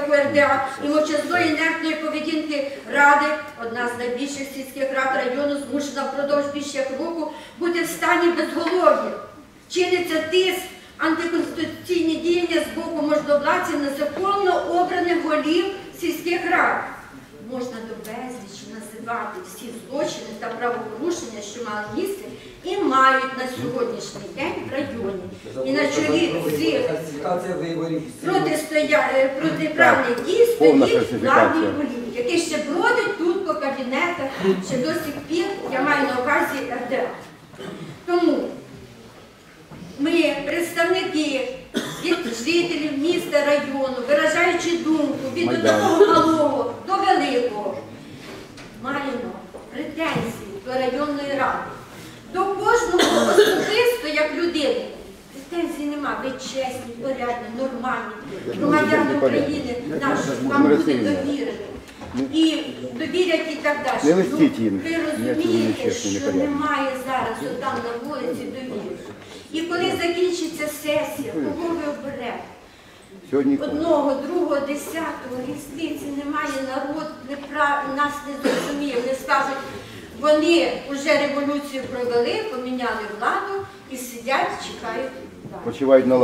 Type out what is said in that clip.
РДА і мовчазної інертної поведінки Ради, одна з найбільших сільських рад району, змушена впродовж більше як року бути в стані безголов'я. Чиниться тиск, антиконституційні діяння з боку можновладців незаконно обраних голів сільських рад. Можна до безлічі називати всі злочини та правопорушення, що мали місце і мають на сьогоднішній день в районі. І на чолі е, протиправних дій стоїть владний політик, який ще бродить тут по кабінетах, ще до сих пір, я маю на увазі РДА. Тому ми, представники від жителів міста, району, виражаючи думку від одного претензії до районної ради. До кожного особисто, як людини. Претензій нема. Ви чесні, порядні, нормальні. Громадяни України наш вам буде довірені. І довірять і так далі. Не. Ви розумієте, що немає зараз отам на вулиці довіри. І коли закінчиться сесія, кого ви оберете? Одного, другого, десятого, різниці немає, народ не прав... нас не зрозуміє. Вони скажуть, вони вже революцію провели, поміняли владу і сидять, чекають. почувають на